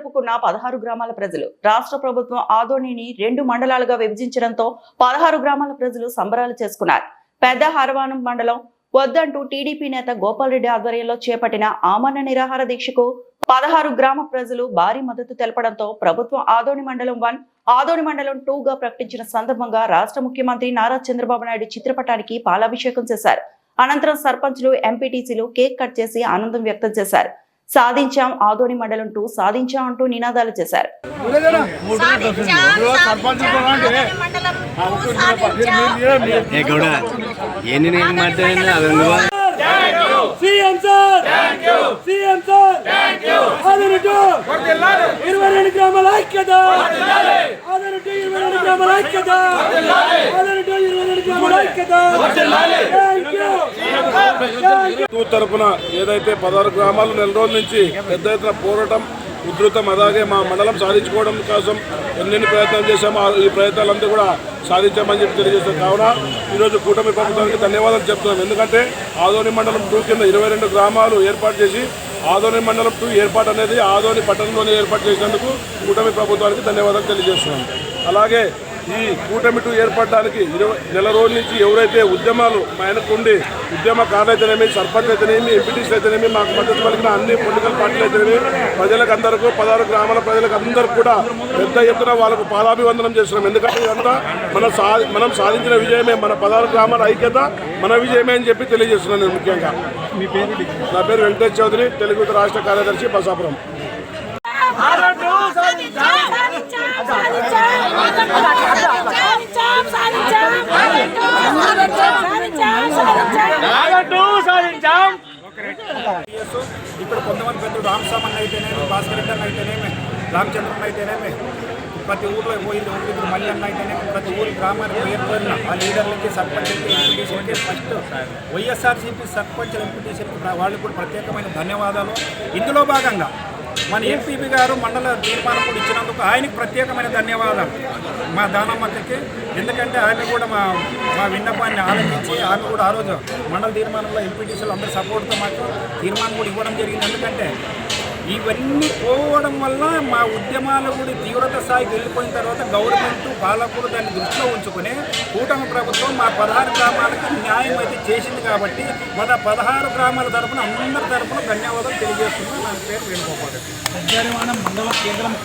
జరుపుకున్న పదహారు గ్రామాల ప్రజలు. రాష్ట్ర ప్రభుత్వం ఆదోనిని రెండు మండలాలుగా విభజించడంతో పదహారు గ్రామాల ప్రజలు సంబరాలు చేసుకున్నారు. పెద్ద హరవానం మండలం వద్దంటూ టీడీపీ నేత గోపాల్ రెడ్డి ఆధ్వర్యంలో చేపట్టిన ఆమరణ నిరాహార దీక్షకు పదహారు గ్రామ ప్రజలు భారీ మద్దతు తెలపడంతో ప్రభుత్వం ఆదోని మండలం వన్ ఆదోని మండలం టూ గా ప్రకటించిన సందర్భంగా రాష్ట్ర ముఖ్యమంత్రి నారా చంద్రబాబు నాయుడు చిత్రపటానికి పాలాభిషేకం చేశారు. అనంతరం సర్పంచ్లు ఎంపీటీసీలు కేక్ కట్ చేసి ఆనందం వ్యక్తం చేశారు. సాధించాం ఆదోని మండలం టూ సాధించాం అంటూ నినాదాలు చేశారు. ఏ గౌడ ఎన్ని నేను మాట్లాడినా అదనువా సీఎం సార్! CM sir! ఆదరణకు ఇరవై రెండు గ్రామాల ఐక్యత! ఇరవై రెండు గ్రామాల ఐక్యత ఏదైతే పదహారు గ్రామాలు నెల రోజుల నుంచి పెద్ద ఎత్తున పోరాటం ఉధృతం అలాగే మా మండలం సాధించుకోవడం కోసం ఎన్నెన్ని ప్రయత్నాలు చేశామో ఈ ప్రయత్నాలంతా కూడా సాధించామని చెప్పి తెలియజేస్తాం కావున ఈరోజు కూటమి ప్రభుత్వానికి ధన్యవాదాలు చెప్తున్నాం. ఎందుకంటే ఆదోని మండలం టూ కింద ఇరవై రెండు గ్రామాలు ఏర్పాటు చేసి ఆదోని మండలం టూ ఏర్పాటు అనేది ఆదోని పట్టణంలోనే ఏర్పాటు చేసినందుకు కూటమి ప్రభుత్వానికి ధన్యవాదాలు తెలియజేస్తున్నాం. అలాగే ఈ కూటమి టూ ఏర్పడడానికి ఇరవై నెల రోజుల నుంచి ఎవరైతే ఉద్యమాలు మా ఆయనకు ఉండి ఉద్యమకారులు అయితేనేమి సర్పంచ్ అయితేనేమి ఎంపీటీసీ అయితేనేమి మాకు మద్దతు పలికిన అన్ని పొలిటికల్ పార్టీలు అయితేనేమి ప్రజలకు అందరికీ పదహారు గ్రామాల ప్రజలకు అందరికీ కూడా పెద్ద ఎత్తున వాళ్ళకు పాదాభివందనం చేస్తున్నాం. ఎందుకంటే ఇదంతా మన సా మనం సాధించిన విజయమే మన పదహారు గ్రామాల ఐక్యత మన విజయమే అని చెప్పి తెలియజేస్తున్నాను నేను ముఖ్యంగా. మీ పేరు నా పేరు వెంకటేష్ చౌదరి తెలుగు రాష్ట్ర కార్యదర్శి బసాపురం. ఇప్పుడు కొంతమంది పెద్దలు రామస్వామన్ అయితేనేమి భాస్కర్ రెడ్డి అన్న అయితేనేమి రామచంద్రన్ అయితేనేమి ప్రతి ఊర్లో పోయింది ఊరికి మల్లన్న అయితేనేమి ప్రతి ఊరి గ్రామానికి పేరు ఆ లీడర్లకి సర్పంచ్లకి ఎంపీటీసీలకి ఫస్ట్ వైఎస్ఆర్సీపీ సర్పంచ్ ఎంపీటీసీలకి వాళ్ళకి కూడా ప్రత్యేకమైన ధన్యవాదాలు. ఇందులో భాగంగా మన ఎంపీపీ గారు మండల తీర్మానం కూడా ఇచ్చినందుకు ఆయనకు ప్రత్యేకమైన ధన్యవాదాలు. మా దానమ్మకి ఎందుకంటే ఆమె కూడా మా మా విన్నపాన్ని ఆలోచించి ఆమె కూడా ఆ రోజు మండల తీర్మానంలో ఎంపీటీసీలు అందరి సపోర్ట్తో మాకు తీర్మానం కూడా ఇవ్వడం జరిగింది. ఎందుకంటే ఇవన్నీ పోవడం వల్ల మా ఉద్యమాలు కూడా తీవ్రత స్థాయికి వెళ్ళిపోయిన తర్వాత గవర్నమెంట్ పాలకులు దాన్ని దృష్టిలో ఉంచుకుని కూటమి ప్రభుత్వం మా పదహారు గ్రామాలకు న్యాయం అయితే చేసింది కాబట్టి మన పదహారు గ్రామాల తరఫున అందరి తరఫున ధన్యవాదాలు తెలియజేస్తున్నాం నా పేరు వేణుగోపాల్ కేంద్రం